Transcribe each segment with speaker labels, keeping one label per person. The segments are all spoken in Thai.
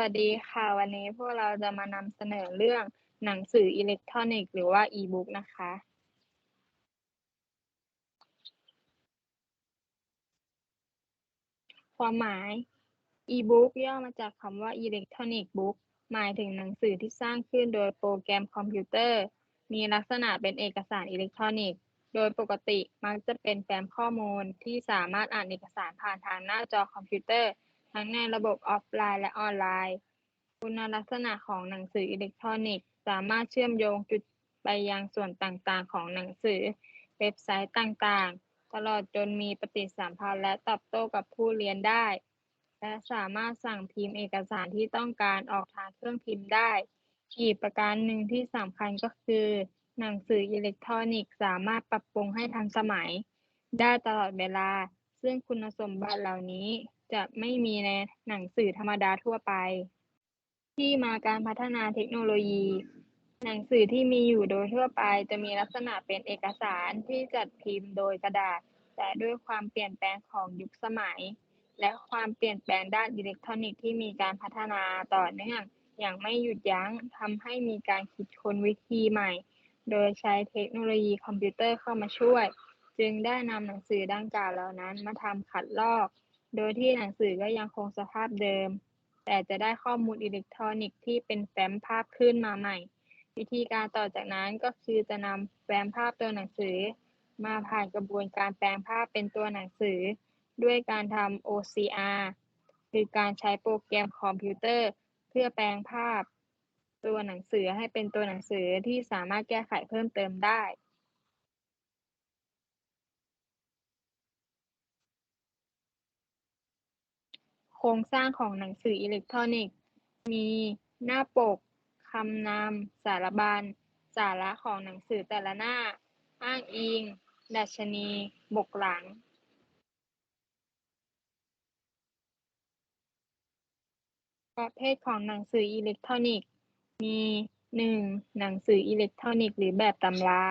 Speaker 1: วัสดีค่ะ วันนี้พวกเราจะมานำเสนอเรื่องหนังสืออิเล็กทรอนิกส์หรือว่าอีบุ๊กนะคะ ความหมายอีบุ๊กย่อมาจากคำว่าอิเล็กทรอนิกส์บุ๊กหมายถึงหนังสือที่สร้างขึ้นโดยโปรแกรมคอมพิวเตอร์ มีลักษณะเป็นเอกสารอิเล็กทรอนิกส์ โดยปกติมักจะเป็นแฟ้มข้อมูลที่สามารถอ่านเอกสารผ่านทางหน้าจอคอมพิวเตอร์ ทั้งในระบบออฟไลน์และออนไลน์ คุณลักษณะของหนังสืออิเล็กทรอนิกส์ สามารถเชื่อมโยงจุดไปยังส่วนต่างๆ ของหนังสือ เว็บไซต์ต่างๆ ตลอดจนมีปฏิสัมพันธ์และตอบโต้กับผู้เรียนได้ และสามารถสั่งพิมพ์เอกสารที่ต้องการออกทางเครื่องพิมพ์ได้ อีกประการหนึ่งที่สำคัญก็คือ หนังสืออิเล็กทรอนิกส์สามารถปรับปรุงให้ทันสมัย ได้ตลอดเวลา ซึ่งคุณสมบัติเหล่านี้ จะไม่มีในหนังสือธรรมดาทั่วไป ที่มาการพัฒนาเทคโนโลยี หนังสือที่มีอยู่โดยทั่วไป จะมีลักษณะเป็นเอกสารที่จัดพิมพ์โดยกระดาษ แต่ด้วยความเปลี่ยนแปลงของยุคสมัย และความเปลี่ยนแปลงด้านอิเล็กทรอนิกส์ที่มีการพัฒนาต่อเนื่องอย่างไม่หยุดยั้งทำให้มีการคิดค้นวิธีใหม่ โดยใช้เทคโนโลยีคอมพิวเตอร์เข้ามาช่วย จึงได้นำหนังสือดังกล่าวเหล่านั้นมาทำขัดลอก โดยที่หนังสือก็ยังคงสภาพเดิม แต่จะได้ข้อมูลอิเล็กทรอนิกส์ที่เป็นแฟ้มภาพขึ้นมาใหม่ วิธีการต่อจากนั้นก็คือจะนำแฟ้มภาพตัวหนังสือ มาผ่านกระบวนการแปลงภาพเป็นตัวหนังสือ ด้วยการทำ OCR คือการใช้โปรแกรมคอมพิวเตอร์ เพื่อแปลงภาพ ตัวหนังสือให้เป็นตัวหนังสือที่สามารถแก้ไขเพิ่มเติมได้ ครงสร้างของหนังสืออิเล็กทรอนิกส์ มีหน้าปก คำนำสารบัญ สาระของหนังสือแต่ละหน้า อ้างอิง ดัชนี บกหลังประเภทของหนังสืออิเล็กทรอนิกส์ มี 1. หนังสืออิเล็กทรอนิกส์หรือแบบตำรา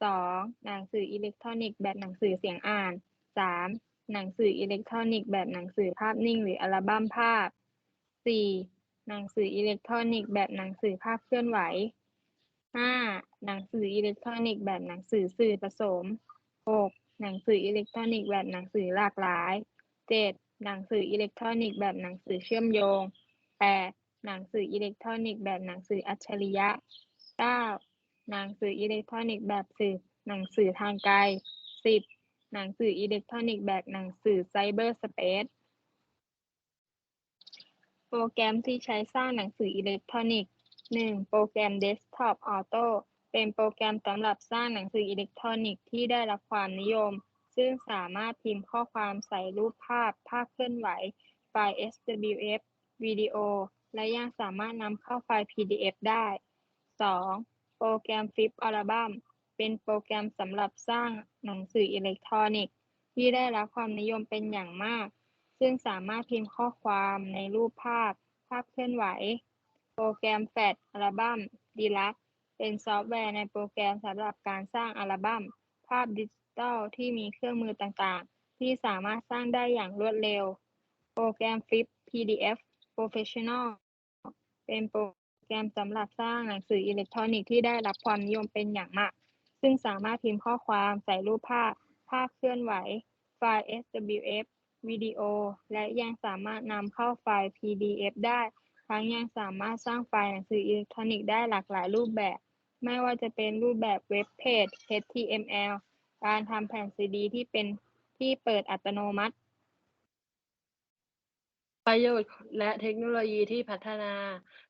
Speaker 1: 2. หนังสืออิเล็กทรอนิกส์แบบหนังสือเสียงอ่าน 3. หนังสืออิเล็กทรอนิกส์แบบหนังสือภาพนิ่ง หรืออัลบั้มภาพ 4. หนังสืออิเล็กทรอนิกส์แบบหนังสือภาพเคลื่อนไหว 5. หนังสืออิเล็กทรอนิกส์แบบหนังสือสื่อผสม 6. หนังสืออิเล็กทรอนิกส์แบบหนังสือหลากหลาย 7. หนังสืออิเล็กทรอนิกส์แบบหนังสือเชื่อมโยง 8. หนังสืออิเล็กทรอนิกส์แบบหนังสืออัจฉริยะ 9. หนังสืออิเล็กทรอนิกส์แบบสื่อหนังสือทางไกล 10. หนังสืออิเล็กทรอนิกส์แบบหนังสือไซเบอร์สเปซโปรแกรมที่ใช้สร้างหนังสืออิเล็กทรอนิกส์ 1. โปรแกรม Desktop Auto เป็นโปรแกรมสำหรับสร้างหนังสืออิเล็กทรอนิกส์ที่ได้รับความนิยม ซึ่งสามารถพิมพ์ข้อความใส่รูปภาพ ภาพเคลื่อนไหว ไฟล์ SWF วิดีโอ และยังสามารถนำเข้าไฟล์ PDF ได้ 2. โปรแกรม Flip Album เป็นโปรแกรมสำหรับสร้างหนังสืออิเล็กทรอนิกส์ ที่ได้รับความนิยมเป็นอย่างมาก ซึ่งสามารถพิมพ์ข้อความในรูปภาพ ภาพเคลื่อนไหว โปรแกรม Flash Album Deluxe เป็นซอฟต์แวร์ในโปรแกรมสำหรับการสร้างอัลบั้ม ภาพดิจิตอลที่มีเครื่องมือต่างๆ ที่สามารถสร้างได้อย่างรวดเร็ว โปรแกรม Flip PDF Professional เป็นโปรแกรมสำหรับสร้างหนังสืออิเล็กทรอนิกส์ที่ได้รับความนิยมเป็นอย่างมาก ซึ่งสามารถพิมพ์ข้อความใส่รูปภาพ ภาพเคลื่อนไหว ไฟล์ SWF วิดีโอ และยังสามารถนำเข้าไฟล์ PDF ได้ ทั้งยังสามารถสร้างไฟล์หนังสืออิเล็กทรอนิกส์ได้หลากหลายรูปแบบ ไม่ว่าจะเป็นรูปแบบเว็บเพจ HTML การทำแผ่นซีดีที่เป็นที่เปิดอัตโนมัติ
Speaker 2: ประโยชน์และเทคโนโลยีที่พัฒนา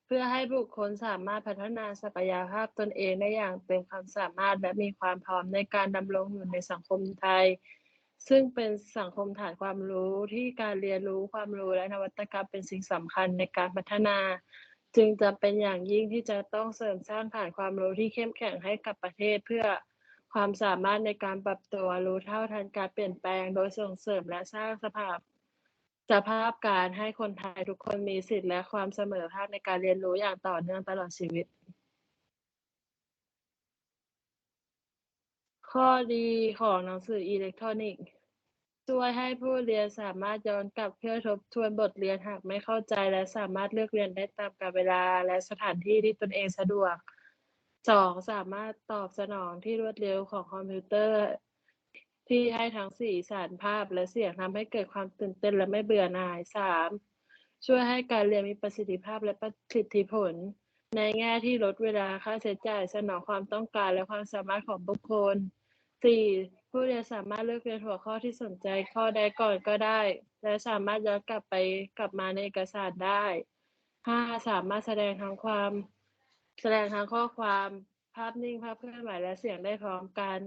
Speaker 2: เพื่อให้บุคคลสามารถพัฒนาศักยภาพตนเองได้อย่างเต็มความสามารถและมีความพร้อมในการดำรงอยู่ในสังคมไทย ซึ่งเป็นสังคมฐานความรู้ที่การเรียนรู้ความรู้และนวัตกรรมเป็นสิ่งสำคัญในการพัฒนา จึงจำเป็นอย่างยิ่งที่จะต้องเสริมสร้างฐานความรู้ที่เข้มแข็งให้กับประเทศเพื่อความสามารถในการปรับตัวรู้เท่าทันการเปลี่ยนแปลง โดยส่งเสริมและสร้างสภาพ สภาพการให้คนไทยทุกคนมีสิทธิและความเสมอภาคในการเรียนรู้อย่างต่อเนื่องตลอดชีวิต ข้อดีของหนังสืออิเล็กทรอนิกส์ช่วยให้ผู้เรียนสามารถย้อนกลับเพื่อทบทวนบทเรียนหากไม่เข้าใจและสามารถเลือกเรียนได้ตามกาลเวลาและสถานที่ที่ตนเองสะดวก 2. สามารถตอบสนองที่รวดเร็วของคอมพิวเตอร์ ที่ให้ทั้งสีสันภาพและเสียงทำให้เกิดความตื่นเต้นและไม่เบื่อหน่าย 3. ช่วยให้การเรียนมีประสิทธิภาพและประสิทธิผล ในแง่ที่ลดเวลาค่าใช้จ่ายสนองความต้องการและความสามารถของบุคคล 4. ผู้เรียนสามารถเลือกเรียนหัวข้อที่สนใจข้อใดก่อนก็ได้ และสามารถย้อนกลับไปกลับมาในเอกสารได้ 5. สามารถแสดงทั้งความ แสดงทั้งข้อความภาพนิ่งภาพเคลื่อนไหวและเสียงได้พร้อมกัน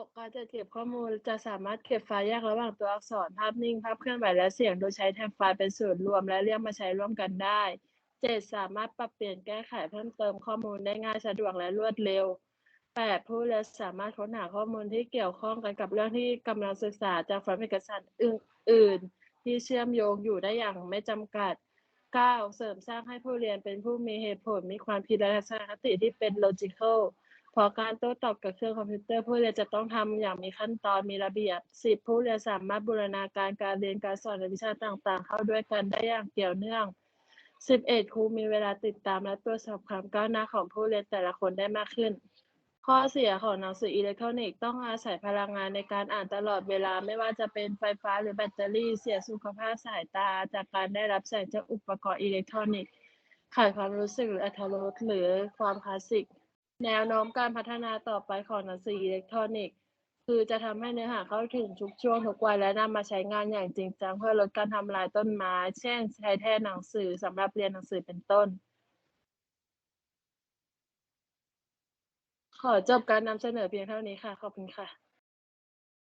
Speaker 2: 6. การจัดเก็บข้อมูลจะสามารถเก็บไฟล์แยกระหว่างตัวอักษรภาพนิ่ง ภาพเคลื่อนไหวและเสียง โดยใช้แทนไฟล์เป็นส่วนรวมและเรียกมาใช้ร่วมกันได้ 7. สามารถปรับเปลี่ยนแก้ไขเพิ่มเติมข้อมูลได้ง่ายสะดวกและรวดเร็ว 8. ผู้เรียนสามารถค้นหาข้อมูลที่เกี่ยวข้องกันกับเรื่องที่กำลังศึกษาจากไฟล์เอกสารอื่นๆ ที่เชื่อมโยงอยู่ได้อย่างไม่จำกัด 9. เสริมสร้างให้ผู้เรียนเป็นผู้มีเหตุผลมีความคิดและทัศนคติที่เป็น logical เพราะการโต้ตอบกับเครื่องคอมพิวเตอร์ผู้เรียนจะต้องทำอย่างมีขั้นตอนมีระเบียบ 10. ผู้เรียนสามารถบูรณาการการเรียนการสอนในวิชาต่างๆ เข้าด้วยกันได้อย่างเกี่ยวเนื่อง 11. ครูมีเวลาติดตามและตรวจสอบความก้าวหน้าของผู้เรียนแต่ละคนได้มากขึ้น ข้อเสียของหนังสืออิเล็กทรอนิกส์ต้องอาศัยพลังงานในการอ่านตลอดเวลาไม่ว่าจะเป็นไฟฟ้าหรือแบตเตอรี่เสียสุขภาพสายตา จากการได้รับแสงจากอุปกรณ์อิเล็กทรอนิกส์ขาดความรู้สึกหรืออรรถรสหรือความคลาสสิก แนวโน้มการพัฒนาต่อไปของหนังสืออิเล็กทรอนิกส์คือจะทำให้เนื้อหาเข้าถึงทุกช่วงทุกวัยและนำมาใช้งานอย่างจริงจังเพื่อลดการทำลายต้นไม้ เช่น ใช้แทนหนังสือสำหรับเรียนหนังสือเป็นต้น ขอจบการนำเสนอเพียงเท่านี้ค่ะ ขอบคุณค่ะ